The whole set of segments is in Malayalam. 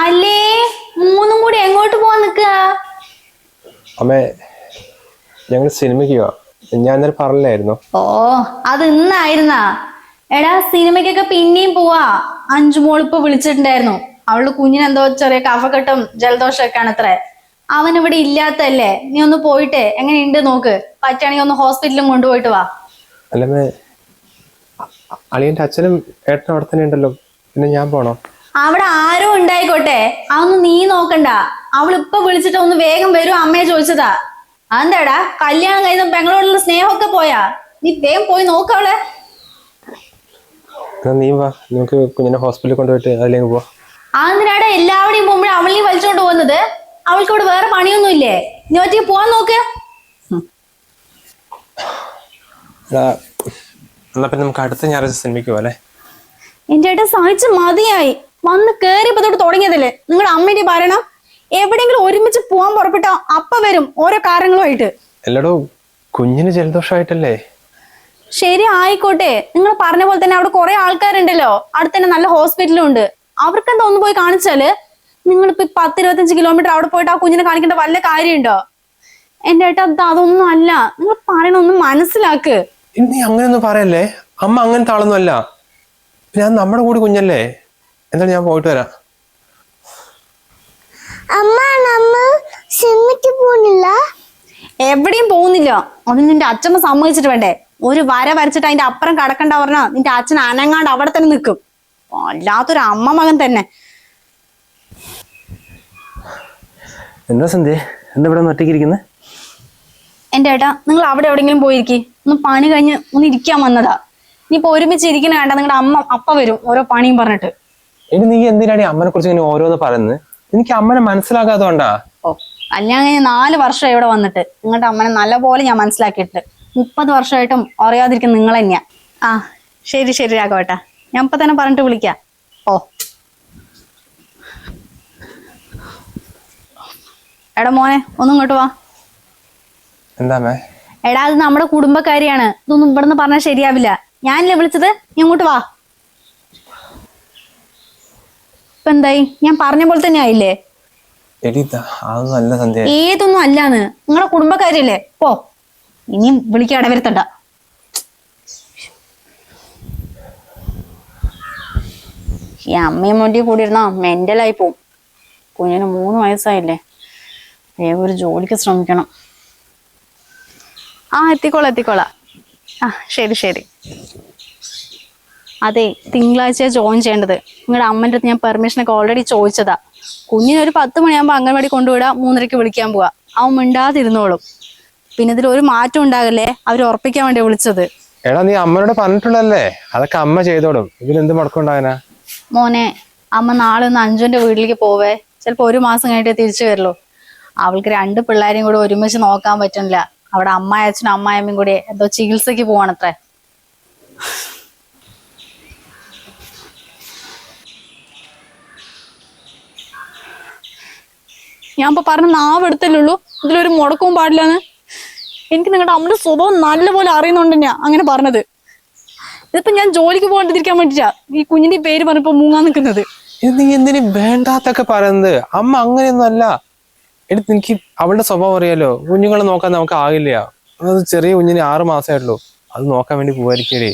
അല്ലേ? മൂന്നും കൂടി എങ്ങോട്ട് പോവാൻ നിക്കുക അമ്മേ ഞങ്ങൾ സിനിമയ്ക്ക് പോവാ. ഞാൻ ഇന്നലെ പറഞ്ഞില്ലായിരുന്നു? ഓ അത് ഇന്നായിരുന്നാ. എടാ സിനിമയ്ക്കൊക്കെ പിന്നെയും പോവാ. അഞ്ചു മോളിപ്പോ വിളിച്ചിട്ടുണ്ടായിരുന്നു. അവൾ കുഞ്ഞിന് എന്തോ ചെറിയ കഫക്കെട്ടും ജലദോഷമൊക്കെ ആണ് അത്രേ. അവൻ ഇവിടെ ഇല്ലാത്തല്ലേ നീ ഒന്ന് പോയിട്ട്. എങ്ങനെയുണ്ട് നോക്ക്. പറ്റുകയാണെങ്കിൽ ഒന്ന് ഹോസ്പിറ്റലും കൊണ്ടുപോയിട്ട് വാ. അല്ലമ്മേ അളിയന്റെ അച്ഛനും ഏട്ടനും അവിടെ തന്നെ ഉണ്ടല്ലോ. പിന്നെ ഞാൻ പോണോ? അവിടെ ആരോ ഉണ്ടായിക്കോട്ടെ? അതൊന്നും നീ നോക്കണ്ട. അവൾ ഇപ്പൊ വിളിച്ചിട്ട് ഒന്ന് വേഗം വരും അമ്മയെ ചോദിച്ചതാ. അതെന്താടാ? കല്യാണം കഴിഞ്ഞ പെങ്ങളോടുള്ള സ്നേഹമൊക്കെ പോയാ? നീ വേഗം പോയി നോക്കവളെ നീ വാ. നമുക്ക് കുഞ്ഞിനെ ഹോസ്പിറ്റലിൽ കൊണ്ടുപോയിട്ട് അതിലേക്ക് പോവാ. അതെന്തിനാടാ എല്ലാവടെയും പോകുമ്പോഴും അവളെയും വലിച്ചോണ്ട് പോകുന്നത്? അവൾക്ക് ഇവിടെ വേറെ പണിയൊന്നും ഇല്ലേ നീ ഒറ്റയ്ക്ക് പോവാൻ നോക്ക്. എന്നാ പിന്നെ നമുക്ക് അടുത്ത ഞായറാഴ്ച സിനിമയ്ക്ക് പോലെ എന്റെ ഏട്ടാ സാധിച്ച മതിയായി. വന്ന് കേറിയപ്പോ തൊട്ട് തുടങ്ങിയതല്ലേ? നിങ്ങളുടെ അമ്മേന്റെ പറയണം എവിടെങ്കിലും ഒരുമിച്ച് പോവാൻ പുറപ്പെട്ടോ അപ്പ വരും ഓരോ കാരണങ്ങളുമായിട്ട്. എല്ലടോ കുഞ്ഞിന് ജലദോഷമായിട്ടല്ലേ ശരി ആയിക്കോട്ടെ. നിങ്ങൾ പറഞ്ഞ പോലെ തന്നെ അവിടെ കുറെ ആൾക്കാരുണ്ടല്ലോ. അടുത്ത് തന്നെ നല്ല ഹോസ്പിറ്റലും ഉണ്ട് അവർക്ക് എന്താ ഒന്ന് പോയി കാണിച്ചാൽ? നിങ്ങളിപ്പോ പത്ത് ഇരുപത്തഞ്ച് കിലോമീറ്റർ അവിടെ പോയിട്ട് ആ കുഞ്ഞിനെ കാണിക്കേണ്ട വല്ല കാര്യമുണ്ടോ? എന്റെ ഏട്ടാ അത് അതൊന്നും അല്ല. നിങ്ങൾ പറയണൊന്നും മനസ്സിലാക്ക്. നീ അങ്ങനെയൊന്നും പറയല്ലേ? അമ്മ അങ്ങനത്തെ ആളൊന്നും അല്ല. ഞാൻ നമ്മുടെ കൂടി കുഞ്ഞല്ലേ? എന്തായാലും ഞാൻ പോയിട്ട് വരാം. അമ്മ നമ്മ സിനിമയ്ക്ക് പോകുന്നില്ല? എവിടെയും പോകുന്നില്ല. അതിന് നിന്റെ അച്ഛമ്മ സമ്മതിച്ചിട്ട് വേണ്ടേ? ഒരു വര വരച്ചിട്ട് അതിന്റെ അപ്പുറം കടക്കണ്ട പറഞ്ഞാ നിന്റെ അച്ഛൻ അനങ്ങാണ്ട് അവിടെ തന്നെ നിൽക്കും. വല്ലാത്തൊരു അമ്മ മകൻ തന്നെ. എന്താ സന്ധ്യ? എന്താ ഇവിടെ ഒറ്റയ്ക്ക് ഇരിക്കുന്നത് എന്റെ ഏട്ടാ നിങ്ങൾ അവിടെ എവിടെയെങ്കിലും പോയിരിക്കി. ഒന്ന് പണി കഴിഞ്ഞ് ഒന്ന് ഇരിക്കാൻ വന്നതാ. ഇനിയിപ്പോ ഒരുമിച്ച് ഇരിക്കണ വേണ്ട നിങ്ങളുടെ അമ്മ അപ്പ വരും ഓരോ പണിയും പറഞ്ഞിട്ട്. ഇനി നീ എന്തിനാണ് അമ്മനെ കുറിച്ച് ഇങ്ങനെ ഓരോന്ന് പറയുന്നത്? എനിക്ക് അമ്മനെ മനസ്സിലാക്കാത്തോണ്ടാ ഓ കല്യാണം നാല് വർഷം ഇവിടെ വന്നിട്ട് നിങ്ങളുടെ അമ്മനെ നല്ലപോലെ ഞാൻ മനസ്സിലാക്കിയിട്ടുണ്ട്. മുപ്പത് വർഷമായിട്ടും അറിയാതിരിക്കുന്ന നിങ്ങൾ തന്നെയാ. ആ ശരി ശരി രാഘവേട്ടാ. ഞാൻ ഇപ്പൊ തന്നെ പറഞ്ഞിട്ട് വിളിക്കാം. ഓ. എടാ മോനെ ഒന്നും ഇങ്ങോട്ട് വാ. എന്താ എടാ അത് നമ്മുടെ കുടുംബക്കാരിയാണ്. ഇതൊന്നും ഇവിടുന്ന് പറഞ്ഞാൽ ശരിയാവില്ല. ഞാനല്ലേ വിളിച്ചത്? നീ ഇങ്ങോട്ട് വാ. ഇപ്പൊ എന്തായി ഞാൻ പറഞ്ഞ പോലെ തന്നെ ആയില്ലേ? ഏതൊന്നും അല്ലാന്ന്. നിങ്ങളെ കുടുംബക്കാരില്ലേ പോ. ഇനിയും വിളിക്ക ഇടവരുത്തണ്ട. ഈ അമ്മയും മോന്റെ കൂടി ഇരുന്നാ മെന്റലായി പോവും. കുഞ്ഞിന് മൂന്ന് വയസ്സായില്ലേ? വേഗം ഒരു ജോലിക്ക് ശ്രമിക്കണം. ആ എത്തിക്കോളാം എത്തിക്കോളാം. ആ ശരി ശരി. അതെ തിങ്കളാഴ്ച ജോയിൻ ചെയ്യേണ്ടത്. നിങ്ങളുടെ അമ്മന്റെ അടുത്ത് ഞാൻ പെർമിഷനൊക്കെ ഓൾറെഡി ചോദിച്ചതാ. കുഞ്ഞിനൊരു പത്ത് മണിയാകുമ്പോൾ അംഗൻവാടി കൊണ്ടുവിടാം മൂന്നരയ്ക്ക് വിളിക്കാൻ പോവാ. അവൻ മിണ്ടാതിരുന്നോളും. പിന്നെ ഇതിൽ ഒരു മാറ്റം ഉണ്ടാകല്ലേ? അവർ ഉറപ്പിക്കാൻ വേണ്ടി വിളിച്ചത്. എടാ നീ അമ്മനോട് പറഞ്ഞിട്ടുള്ളല്ലേ അതൊക്കെ അമ്മ ചെയ്തോടും. ഇതിലെന്ത് മുടക്കുണ്ടാകാനാ? മോനെ അമ്മ നാളെ ഒന്ന് അഞ്ചുവിന്റെ വീട്ടിലേക്ക് പോവേ. ചിലപ്പോ ഒരു മാസം കഴിഞ്ഞിട്ട് തിരിച്ചു വരുള്ളൂ. അവൾക്ക് രണ്ട് പിള്ളേരെയും കൂടെ ഒരുമിച്ച് നോക്കാൻ പറ്റുന്നില്ല അവിടെ അമ്മായച്ഛനും അമ്മായമ്മയും കൂടി എന്തോ ചികിത്സക്ക് പോവാണത്രേ. ഞാൻ ഇപ്പൊ പറഞ്ഞ നാവെടുത്തല്ലുള്ളൂ ഇതിലൊരു മുടക്കവും പാടില്ലെന്ന്. എനിക്ക് നിങ്ങളുടെ അമ്മയുടെ സ്വഭാവം നല്ലപോലെ അറിയുന്നുണ്ട് ഞാൻ അങ്ങനെ പറഞ്ഞത്. ഇതിപ്പോ ഞാൻ ജോലിക്ക് പോകാണ്ടിരിക്കാൻ വേണ്ടിട്ടാ ഈ കുഞ്ഞിന്റെ പേര് പറഞ്ഞപ്പോ മൂങ്ങാൻ നിൽക്കുന്നത്. ഇത് നീ എന്തിനു വേണ്ടാത്തൊക്കെ പറയുന്നത്? അമ്മ അങ്ങനെയൊന്നും അല്ല. എടുത്ത് എനിക്ക് അവളുടെ സ്വഭാവം അറിയാലോ. കുഞ്ഞുങ്ങളെ നോക്കാൻ നമുക്ക് ആകില്ല. അത് ചെറിയ കുഞ്ഞിന് ആറ് മാസമായിട്ടുള്ളൂ അത് നോക്കാൻ വേണ്ടി പോവായിരിക്കേ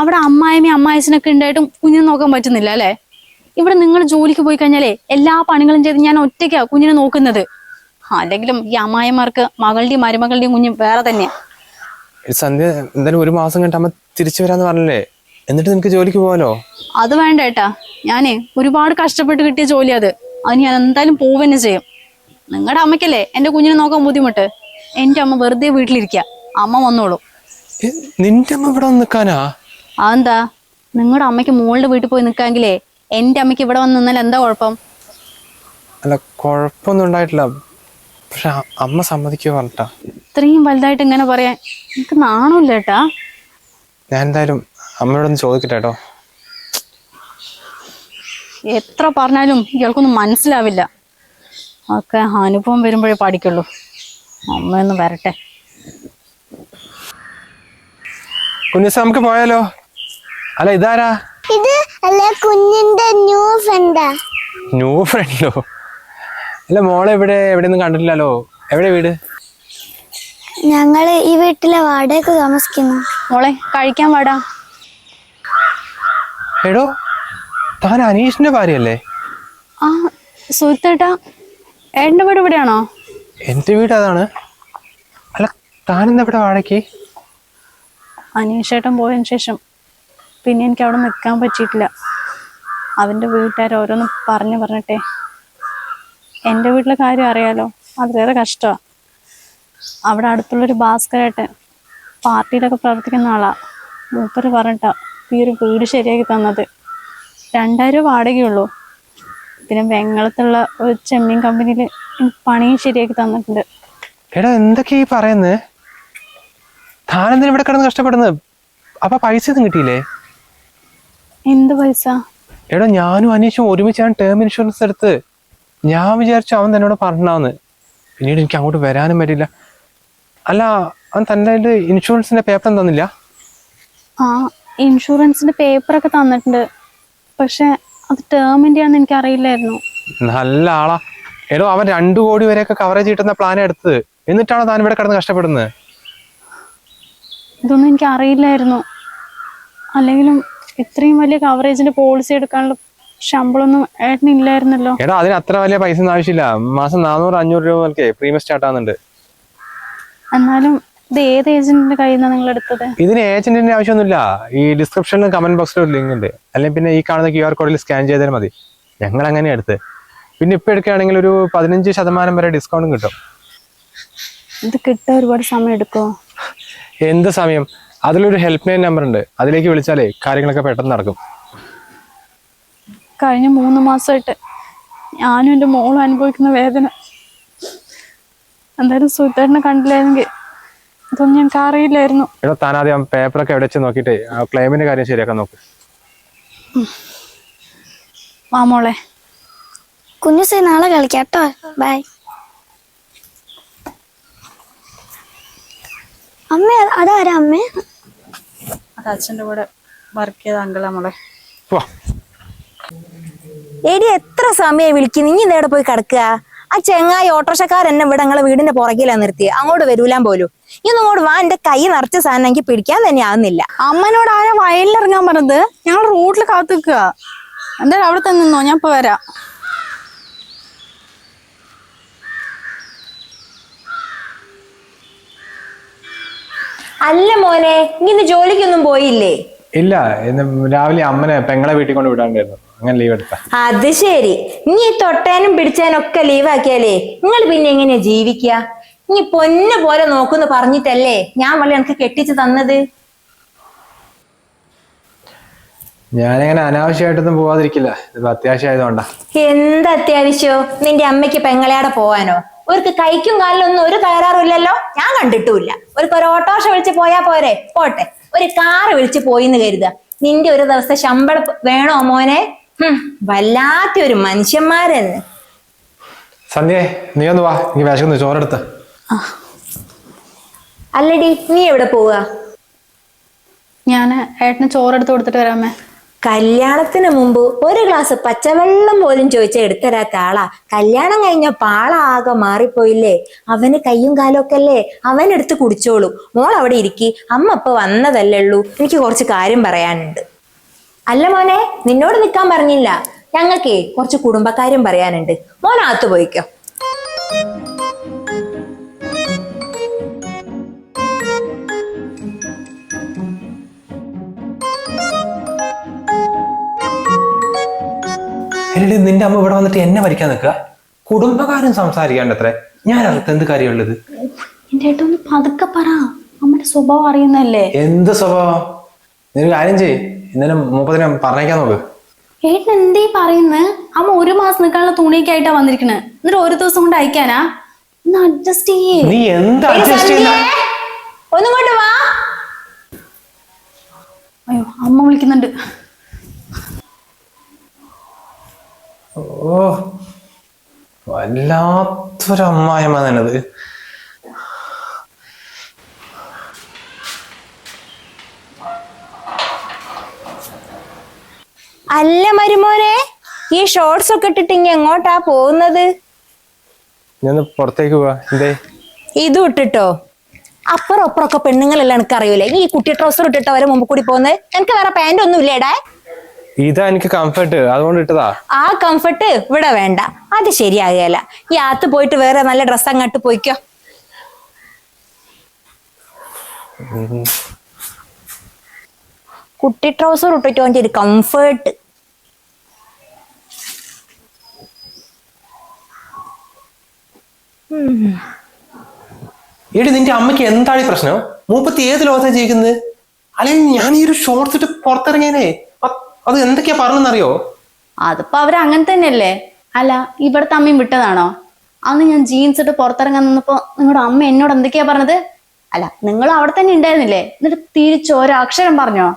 അവിടെ അമ്മായിമ്മയും അമ്മായച്ചനൊക്കെ ഉണ്ടായിട്ടും കുഞ്ഞിനെ നോക്കാൻ പറ്റുന്നില്ല അല്ലെ? ഇവിടെ നിങ്ങൾ ജോലിക്ക് പോയി കഴിഞ്ഞാലേ എല്ലാ പണികളും ചെയ്ത് ഞാൻ ഒറ്റയ്ക്കാ കുഞ്ഞിനെ നോക്കുന്നത്. അല്ലെങ്കിലും ഈ അമ്മായിമാർക്ക് മകളുടെയും മരുമകളുടെയും കുഞ്ഞും വേറെ തന്നെയാ. സന്ധ്യ എന്തായാലും ഒരു മാസം കഴിഞ്ഞിട്ട് അമ്മ തിരിച്ചു വരാന്ന് പറഞ്ഞല്ലേ? എന്നിട്ട് നിനക്ക് ജോലിക്ക് പോവാലോ? അത് വേണ്ട ഏട്ടാ. ഞാനേ ഒരുപാട് കഷ്ടപ്പെട്ട് കിട്ടിയ ജോലി അത്. അത് ഞാൻ എന്തായാലും പോവന്നെ ചെയ്യും. നിങ്ങളുടെ അമ്മയ്ക്കല്ലേ എന്റെ കുഞ്ഞിനെ നോക്കാൻ ബുദ്ധിമുട്ട്? എന്റെ അമ്മ വെറുതെ വീട്ടിലിരിക്കുക അമ്മ വന്നോളൂ. നിന്റെ അമ്മ ഇവിടെ നിക്കാനാ? നിൽക്കാനാ അതെന്താ? നിങ്ങളുടെ അമ്മയ്ക്ക് മോളുടെ വീട്ടിൽ പോയി നിൽക്കാമെങ്കിലേ എന്റെ അമ്മയ്ക്ക് ഇവിടെ വന്ന് നിന്നാൽ എന്താ കുഴപ്പം? അല്ല കുഴപ്പമൊന്നും ഉണ്ടായിട്ടില്ല. പക്ഷെ അമ്മ സമ്മതിക്കോ പറഞ്ഞിട്ടാ. ഇത്രയും വലുതായിട്ട് ഇങ്ങനെ പറയാൻ എനിക്ക് നാണമില്ല ഏട്ടാ. ഞാൻ എന്തായാലും അമ്മയോടൊന്ന് ചോദിക്കട്ടെ കേട്ടോ. എത്ര പറഞ്ഞാലും ഇയാൾക്കൊന്നും മനസ്സിലാവില്ല. ഒക്കെ അനുഭവം വരുമ്പോഴേ പാടിക്കുള്ളൂ. അമ്മയൊന്ന് വരട്ടെ. കുഞ്ഞിസ നമുക്ക് പോയാലോ? അല്ല ഇതാരാ? ഇത് അല്ലേ കുഞ്ഞിന്റെ ന്യൂ ഫ്രണ്ടാ ന്യൂ ഫ്രണ്ടോ അല്ല മോളെ എവിടെ എവിടെയൊന്നും കണ്ടിട്ടില്ലല്ലോ. എവിടെ വീട്? ഞങ്ങൾ ഈ വീട്ടിലെ വാടകയ്ക്ക് താമസിക്കുന്നു. മോളെ കഴിക്കാൻ വാടാ. എടോ താൻ അനീഷിന്റെ ഭാര്യയല്ലേ? ആ സുഹൃത്തേട്ടാ എന്റെ വീട് ഇവിടെയാണോ? എന്റെ വീട് അതാണ്. അല്ല താൻ എന്താ ഇവിടെ വാടകയ്ക്ക്? അനീഷേട്ടൻ പോയതിനു ശേഷം പിന്നെ എനിക്ക് അവിടെ നിൽക്കാൻ പറ്റിയിട്ടില്ല. അവന്റെ വീട്ടുകാർ ഓരോന്ന് പറഞ്ഞു പറഞ്ഞിട്ടെ എന്റെ വീട്ടിലെ കാര്യം അറിയാലോ അതിലേറെ കഷ്ടമാണ് അവിടെ അടുത്തുള്ളൊരു ഭാസ്കരേട്ടൻ പാർട്ടിയിലൊക്കെ പ്രവർത്തിക്കുന്ന ആളാണ് മൂപ്പർ പറഞ്ഞിട്ടാ ഈ ഒരു വീട് ശരിയാക്കി തന്നത്. രണ്ടായിരം വാടകയുള്ളൂ. പിന്നെ വെങ്ങളത്തുള്ള ഒരു ചെമ്മീൻ കമ്പനിയിൽ പണിയും ശരിയാക്കി തന്നിട്ടുണ്ട്. എടാ എന്തൊക്കെയാ ഈ പറയുന്നത് താനെന്തിനാ ഇവിടെ കിടന്ന് കഷ്ടപ്പെടുന്നത്? അപ്പൊ പൈസ ഒന്നും കിട്ടിയില്ലേ? എന്ത് പൈസ? എടാ ഞാനും അനീഷും ഒരുമിച്ച് ഒരുമിച്ചാണ് ടേം ഇൻഷുറൻസ് എടുത്ത്. ഞാൻ വിചാരിച്ചു അവൻ തന്നോട് പറഞ്ഞാന്ന്. പിന്നീട് എനിക്ക് അങ്ങോട്ട് വരാനും പറ്റില്ല അല്ല അവൻ തന്റെ ഇൻഷുറൻസിന്റെ പേപ്പർ തന്നില്ല? ആ ഇൻഷുറൻസിന്റെ പേപ്പറൊക്കെ തന്നിട്ടുണ്ട്. പക്ഷെ അത് ടേമിന്റെ ആണെന്ന് എനിക്ക് അറിയില്ലായിരുന്നു നല്ല ആളാ. എടോ അവൻ രണ്ടു കോടി വരെയൊക്കെ കവറേജ് കിട്ടുന്ന പ്ലാൻ എടുത്തത്. എന്നിട്ടാണോ താൻ ഇവിടെ കിടന്ന് കഷ്ടപ്പെടുന്നത്? ഇതൊന്നും എനിക്ക് അറിയില്ലായിരുന്നു അല്ലെങ്കിലും ഇത്രയും വലിയ കവറേജിന്റെ പോളിസി എടുക്കാനുള്ള ശമ്പളമൊന്നും ഏട്ടനില്ലായിരുന്നല്ലോ എടാ അതിന് അത്ര വലിയ പൈസ ഒന്നും ആവശ്യമില്ല. മാസം നാനൂറ് അഞ്ഞൂറ് രൂപ മുതൽക്കേ പ്രീമിയം സ്റ്റാർട്ട് ആവുന്നുണ്ട്. എന്നാലും ഇത് ഏത് ഏജന്റിന്റെ കയ്യിൽ നിന്നാണ് നിങ്ങൾ എടുത്തത്? ഇതിന് ഏജന്റിന്റെ ആവശ്യമൊന്നുമില്ല. ഈ ഡിസ്ക്രിപ്ഷനിലും കമന്റ് ബോക്സിലും ഒരു ലിങ്ക് ഉണ്ട്. അല്ലെങ്കിൽ പിന്നെ ഈ കാണുന്ന ക്യു ആർ കോഡിൽ സ്കാൻ ചെയ്താൽ മതി. ഞങ്ങൾ അങ്ങനെ എടുത്ത് പിന്നെ ഇപ്പൊ എടുക്കുകയാണെങ്കിൽ ഒരു പതിനഞ്ച് ശതമാനം വരെ ഡിസ്കൗണ്ടും കിട്ടും. ഇത് കിട്ടാൻ ഒരുപാട് സമയം എടുക്കോ എന്ത് സമയം? അതിലൊരു ഹെൽപ്പ് ലൈൻ നമ്പർ ഉണ്ട്. അതിലേക്ക് വിളിച്ചാലേ കാര്യങ്ങളൊക്കെ പെട്ടെന്ന് നടക്കും. കഴിഞ്ഞ മൂന്ന് മാസമായിട്ട് ഞാനും എന്റെ മോളും അനുഭവിക്കുന്ന വേദന. എന്തായാലും സുഹൃത്തേട്ടനെ കണ്ടില്ലായിരുന്നെങ്കിൽ ഇതൊന്നും ഞങ്ങൾക്ക് അറിയില്ലായിരുന്നു. എടാ താൻ ആദ്യം പേപ്പറൊക്കെ എവിടെ വെച്ച് നോക്കിയിട്ടേ? ക്ലെയിമിന്റെ ക്ലെയിമിന്റെ കാര്യം ശരിയാക്കാൻ നോക്ക്. മാമോളെ കുഞ്ഞു കുഞ്ഞുസി നാളെ കളിക്കാം കേട്ടോ. ബൈ അമ്മ അതാരാ അമ്മേ? അത് അച്ഛന്റെ കൂടെ വർക്ക് ചെയ്ത അങ്കിളാ മോളെ. വാ. എടി എത്ര സമയം വിളിക്കുന്നു? ഇനി നേടെ പോയി കിടക്കുക? ആ ചെങ്ങായി ഓട്ടോറിക്ഷക്കാരൻ എന്നെ ഇവിടെ ഞങ്ങളെ വീടിന്റെ പുറകിലാ നിർത്തി അങ്ങോട്ട് വരൂലാൻ പോലും. ഇന്ന് അങ്ങോട്ട് വാ. എന്റെ കൈ നിറച്ച സാധനം എനിക്ക് പിടിക്കാൻ തന്നെ ആവുന്നില്ല. അമ്മനോട് ആരാ വയലിൽ ഇറങ്ങാൻ പറഞ്ഞത്? ഞങ്ങൾ റോഡിൽ കാത്തു നിൽക്കുക. എന്തായാലും അവിടെ തന്നെ നിന്നോ? ഞാൻ ഇപ്പൊ വരാം. അല്ല മോനെ ഇന്ന് ജോലിക്കൊന്നും പോയില്ലേ? ഇല്ല ഇന്ന് രാവിലെ അമ്മനെ പെങ്ങളെ വീട്ടിൽ കൊണ്ട് വിടാണ്ടായിരുന്നു. അങ്ങനെ ലീവ് എടുത്ത. അത് ശരി. നീ തൊട്ടാനും പിടിച്ചാനും ഒക്കെ ലീവാക്കിയാലേ നിങ്ങൾ പിന്നെ എങ്ങനെയാ ജീവിക്കുക? നീ പൊന്നു പോലെ നോക്കുന്നു പറഞ്ഞിട്ടല്ലേ ഞാൻ വള്ളി എനിക്ക് കെട്ടിച്ചു തന്നത്? ഞാനിങ്ങനെ അനാവശ്യമായിട്ടൊന്നും പോവാതിരിക്കില്ല. ഇതിപ്പോ അത്യാവശ്യമായതുകൊണ്ടാ. എന്ത് അത്യാവശ്യോ? നിന്റെ അമ്മയ്ക്ക് പെങ്ങളയാടെ പോവാനോ? അവർക്ക് കൈക്കും കാലിലും ഒന്നും ഒരു തകരാറുമില്ലല്ലോ. ഞാൻ കണ്ടിട്ടുമില്ല. അവർക്ക് ഒരു ഓട്ടോറിക്ഷ വിളിച്ച് പോയാ പോരെ? പോട്ടെ. ഒരു കാറ് വിളിച്ച് പോയി എന്ന് കരുതുക. നിന്റെ ഒരു ദിവസം ശമ്പളം വേണോ മോനെ? വല്ലാത്തൊരു വല്ലാത്ത ഒരു മനുഷ്യന്മാരെന്ന്. സന്ധ്യേ നീ ഒന്ന് വാ. നീ വിശക്കുന്നു. ചോറെടുത്ത്. അല്ലടി നീ എവിടെ പോവുക? ഞാൻ ഏട്ടന് ചോറെടുത്ത് കൊടുത്തിട്ട് വരാമേ കല്യാണത്തിന് മുമ്പ് ഒരു ഗ്ലാസ് പച്ചവെള്ളം പോലും ചോദിച്ച എടുത്തരാത്ത ആളാ. കല്യാണം കഴിഞ്ഞ പാള ആകെ മാറിപ്പോയില്ലേ? അവന് കയ്യും കാലൊക്കെ അല്ലേ അവൻ എടുത്ത് കുടിച്ചോളൂ. മോൾ അവിടെ ഇരിക്കി. അമ്മ ഇപ്പൊ വന്നതല്ലേ ഉള്ളൂ. എനിക്ക് കുറച്ച് കാര്യം പറയാനുണ്ട്. അല്ല മോനെ നിന്നോട് നിൽക്കാൻ പറഞ്ഞില്ല. ഞങ്ങൾക്കേ കുറച്ച് കുടുംബക്കാര്യം പറയാനുണ്ട്. മോനകത്ത് പോയിക്കോ. എടി നിന്റെ അമ്മ ഇവിടെ വന്നിട്ട് എന്നെ വരയ്ക്കാൻ നിൽക്കുക? കുടുംബകാര്യം സംസാരിക്കാണ്ടത്രേ. ഞാൻ അടുത്ത് എന്ത് കാര്യമുള്ളത്? എന്റെ ഏട്ടൻ ഒന്ന് പതുക്കെ പറ. അമ്മയുടെ സ്വഭാവം അറിയുന്നല്ലേ എന്ത് സ്വഭാവം? നീ ഒരു കാര്യം ചെയ്യ്. ഇന്നലെ മുപ്പതിനെ പറഞ്ഞേക്കാൻ നോക്ക്. ഏട്ടൻ എന്തേ പറയുന്നത് അമ്മ ഒരു മാസം നിൽക്കാനുള്ള തുണിയൊക്കെ ആയിട്ടാ വന്നിരിക്കണേ. എന്നിട്ട് ഒരു ദിവസം കൊണ്ട് അയക്കാനാ? ഒന്ന് അഡ്ജസ്റ്റ് ചെയ്യേ. നീ എന്ത് അഡ്ജസ്റ്റ് ചെയ്യുന്ന? ഒന്നും ഒന്നിങ്ങോട്ട് വാ. അയ്യോ അമ്മ വിളിക്കുന്നുണ്ട്. ഓ വല്ലാത്തൊരു അമ്മായിമ്മ തന്നത് അല്ല മരുമോനെ ഈ ഷോർട്സ് ഒക്കെ ഇട്ടിട്ട് ഇനി എങ്ങോട്ടാ പോകുന്നത്? ഞാൻ പുറത്തേക്ക് പോവാ. എന്തേ? ഇതും ഇട്ടിട്ടോ? അപ്പുറം അപ്പുറമൊക്കെ പെണ്ണുങ്ങളെല്ലാം എനിക്ക് അറിയൂലേ ഈ കുട്ടി ട്രൗസർ ഇട്ടിട്ട് അവരെ മുമ്പ് കൂടി പോകുന്നത്? എനിക്ക് വേറെ പാന്റ് ഒന്നും ഇല്ലേടാ ഇതാ എനിക്ക് കംഫർട്ട് അതുകൊണ്ട് ഇട്ടതാ. ആ കംഫർട്ട് ഇവിടെ വേണ്ട. അത് ശരിയാകുകയല്ല. ഈ ആത്ത് പോയിട്ട് വേറെ നല്ല ഡ്രസ്സ് അങ്ങോട്ട് പോയിക്കോ. കുട്ടി ട്രൗസർ ഇട്ടിട്ട് ഒരു കംഫേർട്ട് എടി നിന്റെ അമ്മയ്ക്ക് എന്താണ് ഈ പ്രശ്നം? മൂപ്പത്തി ഏത് ലോകത്താണ് ജീവിക്കുന്നത്? അല്ലെങ്കിൽ ഞാൻ ഈ ഒരു ഷോർട്സ് ഇട്ട് പുറത്തിറങ്ങിയനെ. അത് എന്തൊക്കെയാ പറഞ്ഞെന്നറിയോ? അതിപ്പോ അവർ അങ്ങനെ തന്നെയല്ലേ? അല്ല ഇവിടുത്തെ അമ്മയും വിട്ടതാണോ? അന്ന് ഞാൻ ജീൻസ് ഇട്ട് പുറത്തിറങ്ങാൻ നിന്നപ്പോ നിങ്ങളുടെ അമ്മ എന്നോട് എന്തൊക്കെയാ പറഞ്ഞത്? അല്ല നിങ്ങൾ അവിടെ തന്നെ ഉണ്ടായിരുന്നില്ലേ? എന്നിട്ട് തിരിച്ച് ഒരു അക്ഷരം പറഞ്ഞോ?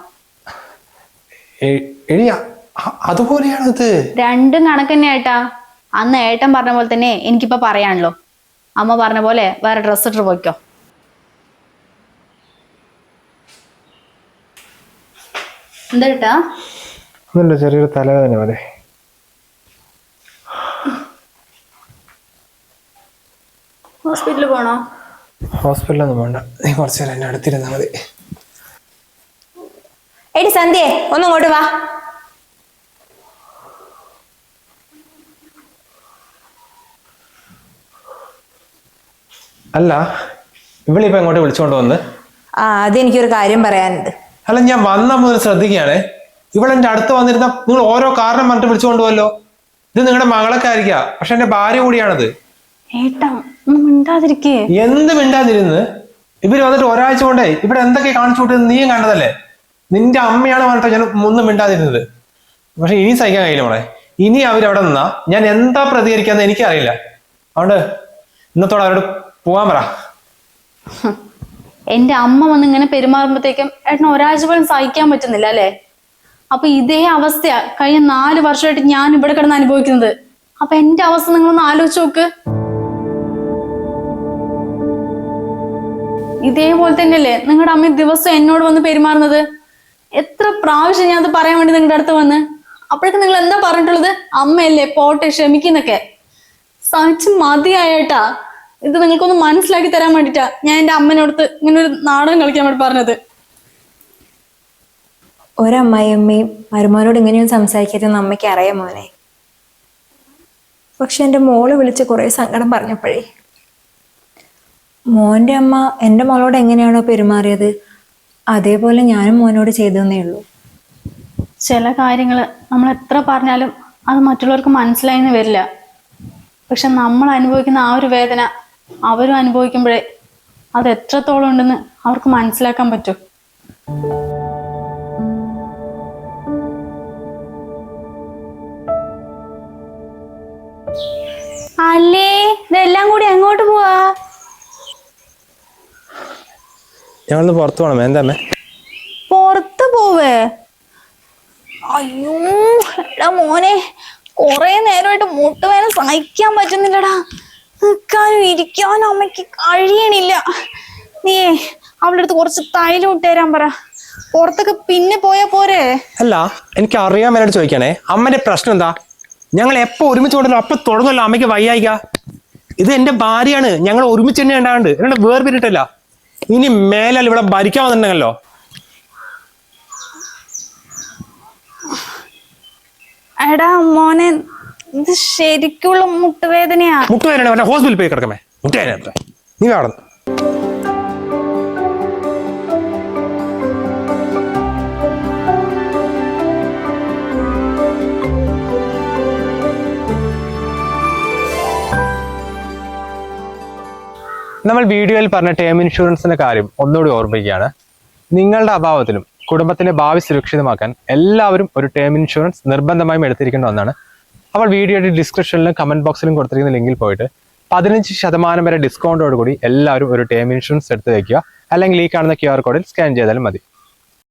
അതുപോലെയാണ് ഇത് രണ്ടും കണക്കന്നെ ഏട്ടാ അന്ന് ഏട്ടൻ പറഞ്ഞ പോലെ തന്നെ എനിക്കിപ്പോ പറയാണല്ലോ അമ്മ പറഞ്ഞ പോലെ വേറെ ഡ്രസ് ഇട്ട് പോയിക്കോ. എന്താ ഏട്ടാ? ഒന്നുമില്ല ചെറിയൊരു തലവേദന പോലെ ഹോസ്പിറ്റലിൽ പോണോ? ഹോസ്പിറ്റലൊന്നും വേണ്ട നീ കുറച്ച് നേരം എന്നെ അടുത്തിരുന്നാൽ മതി. എടി സന്ധ്യേ ഒന്ന് ഇങ്ങോട്ട് വാ. അല്ല ഇവളിപ്പോ എങ്ങോട്ട് വിളിച്ചോണ്ട് വന്ന്? ആ അതെനിക്കൊരു കാര്യം പറയാനുണ്ട്. അല്ല ഞാൻ വന്ന മുതൽ ശ്രദ്ധിക്കുകയാണേ. ഇവളെന്റെ അടുത്ത് വന്നിരുന്ന നിങ്ങൾ ഓരോ കാരണം പറഞ്ഞിട്ട് വിളിച്ചുകൊണ്ട് പോവല്ലോ ഇത് നിങ്ങളുടെ മകളൊക്കെ ആയിരിക്കാം. പക്ഷെ എന്റെ ഭാര്യ കൂടിയാണത്. എന്ത് മിണ്ടാതിരുന്ന്? ഇവർ വന്നിട്ട് ഒരാഴ്ച കൊണ്ടേ ഇവിടെ എന്തൊക്കെ കാണിച്ചു വിട്ടത് നീയും കണ്ടതല്ലേ? നിന്റെ അമ്മയാണ് പറഞ്ഞിട്ട് ഞാൻ ഒന്നും മിണ്ടാതിരുന്നത്. പക്ഷെ ഇനി സഹിക്കാൻ കഴിയില്ല മോളെ. ഇനി അവരവിടെ നിന്നാ ഞാൻ എന്താ പ്രതികരിക്കാന്ന് എനിക്കറിയില്ല. അതുകൊണ്ട് ഇന്നത്തോടെ അവരോട് പോവാൻ പറ. എന്റെ അമ്മ വന്ന് ഇങ്ങനെ പെരുമാറുമ്പോഴത്തേക്കും ഏട്ടന് ഒരാഴ്ച പോലും സഹിക്കാൻ പറ്റുന്നില്ല അല്ലേ? അപ്പൊ ഇതേ അവസ്ഥയാ. കഴിഞ്ഞ നാല് വർഷമായിട്ട് ഞാൻ ഇവിടെ കിടന്ന് അനുഭവിക്കുന്നത്. അപ്പൊ എന്റെ അവസ്ഥ നിങ്ങൾ ഒന്ന് ആലോചിച്ച് നോക്ക്. ഇതേപോലെ തന്നെയല്ലേ നിങ്ങളുടെ അമ്മ ദിവസം എന്നോട് വന്ന് പെരുമാറുന്നത്? എത്ര പ്രാവശ്യം ഞാൻ അത് പറയാൻ വേണ്ടി നിങ്ങളുടെ അടുത്ത് വന്ന്? അപ്പോഴേക്കും നിങ്ങൾ എന്താ പറഞ്ഞിട്ടുള്ളത്? അമ്മയല്ലേ പോട്ടെ ക്ഷമിക്കുന്നൊക്കെ. സഹിച്ച് മതിയായേട്ടാ. ഇത് നിങ്ങൾക്കൊന്ന് മനസ്സിലാക്കി തരാൻ വേണ്ടിട്ടാ ഞാൻ എന്റെ അമ്മനോടത്ത് ഇങ്ങനെ ഒരു നാടകം കളിക്കാൻ വേണ്ടി പറഞ്ഞത്. ഒരമ്മായിയമ്മയും മരുമോനോട് ഇങ്ങനെയൊന്നും സംസാരിക്കരുതെന്ന് അമ്മയ്ക്ക് അറിയാം മോനെ. പക്ഷെ എന്റെ മോൾ വിളിച്ച് കുറേ സങ്കടം പറഞ്ഞപ്പോഴേ മോന്റെ അമ്മ എന്റെ മോളോട് എങ്ങനെയാണോ പെരുമാറിയത്? അതേപോലെ ഞാനും മോനോട് ചെയ്തതന്നേ ഉള്ളൂ. ചില കാര്യങ്ങൾ നമ്മൾ എത്ര പറഞ്ഞാലും അത് മറ്റുള്ളവർക്ക് മനസ്സിലായെന്ന് വരില്ല. പക്ഷെ നമ്മൾ അനുഭവിക്കുന്ന ആ ഒരു വേദന അവരും അനുഭവിക്കുമ്പോഴേ അത് എത്രത്തോളം ഉണ്ടെന്ന് അവർക്ക് മനസ്സിലാക്കാൻ പറ്റും. അല്ലേ? ഇതെല്ലാം കൂടി എങ്ങോട്ട് പോവാ. ഞങ്ങളൊന്ന് പുറത്തു പോണം. എന്താ പുറത്ത് പോവേ. അയ്യോ എടാ മോനെ കൊറേ നേരമായിട്ട് മുട്ടുവേന സഹിക്കാൻ പറ്റുന്നില്ലടാ. നിൽക്കാനും ഇരിക്കാനും അമ്മയ്ക്ക് കഴിയണില്ല. നീ അവളുടെ അടുത്ത് കുറച്ച് തൈലം ഇട്ടുതരാൻ പറ. പുറത്തൊക്കെ പിന്നെ പോയാ പോരെ. അല്ല എനിക്ക് അറിയാൻ വേണ്ടി ചോദിക്കണേ. അമ്മന്റെ പ്രശ്നം എന്താ? ഞങ്ങൾ എപ്പോ ഒരുമിച്ച് കൊണ്ടല്ലോ അപ്പൊ തുടങ്ങല്ലോ അമ്മയ്ക്ക് വയ്യായിക. ഇത് എന്റെ ഭാര്യയാണ് ഞങ്ങൾ ഒരുമിച്ച് തന്നെ ഉണ്ടാണ്ട് എന്നോട് വേർപിരിട്ടല്ല ഇനി മേലാൽ ഇവിടെ ഭരിക്കാൻ വന്നിട്ടുണ്ടല്ലോ എടാ മോനെ ഇത് ശരിക്കുള്ള മുട്ടുവേദനയാ. മുട്ടുവേദന ഹോസ്പിറ്റലിൽ പോയി കിടക്കമേ മുട്ടുവേദന നീ അവിടെ നമ്മൾ വീഡിയോയിൽ പറഞ്ഞ ടേം ഇൻഷുറൻസിന്റെ കാര്യം ഒന്നുകൂടി ഓർമ്മിക്കുകയാണ് നിങ്ങളുടെ അഭാവത്തിലും കുടുംബത്തിന്റെ ഭാവി സുരക്ഷിതമാക്കാൻ എല്ലാവരും ഒരു ടേം ഇൻഷുറൻസ് നിർബന്ധമായും എടുത്തിരിക്കേണ്ട ഒന്നാണ്. അപ്പോൾ വീഡിയോയുടെ ഡിസ്ക്രിപ്ഷനിലും കമന്റ് ബോക്സിലും കൊടുത്തിരിക്കുന്ന ലിങ്കിൽ പോയിട്ട് പതിനഞ്ച് ശതമാനം വരെ ഡിസ്കൗണ്ടോട് കൂടി എല്ലാവരും ഒരു ടേം ഇൻഷുറൻസ് എടുത്ത് വയ്ക്കുക അല്ലെങ്കിൽ ഈ കാണുന്ന ക്യു ആർ കോഡിൽ സ്കാൻ ചെയ്താലും മതി.